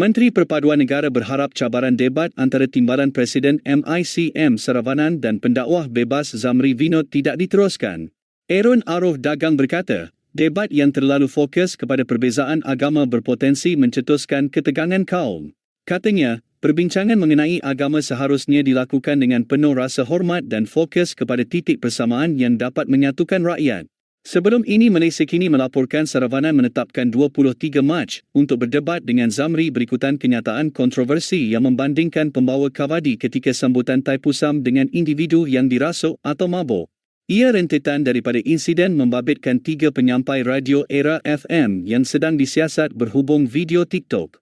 Menteri Perpaduan Negara berharap cabaran debat antara Timbalan Presiden MICM Saravanan dan pendakwah bebas Zamri Vinod tidak diteruskan. Aaron Arif Dagang berkata, debat yang terlalu fokus kepada perbezaan agama berpotensi mencetuskan ketegangan kaum. Katanya, perbincangan mengenai agama seharusnya dilakukan dengan penuh rasa hormat dan fokus kepada titik persamaan yang dapat menyatukan rakyat. Sebelum ini Malaysia kini melaporkan Saravanan menetapkan 23 Mac untuk berdebat dengan Zamri berikutan kenyataan kontroversi yang membandingkan pembawa Kavadi ketika sambutan Taipusam dengan individu yang dirasuk atau mabuk. Ia rentetan daripada insiden membabitkan tiga penyampai radio era FM yang sedang disiasat berhubung video TikTok.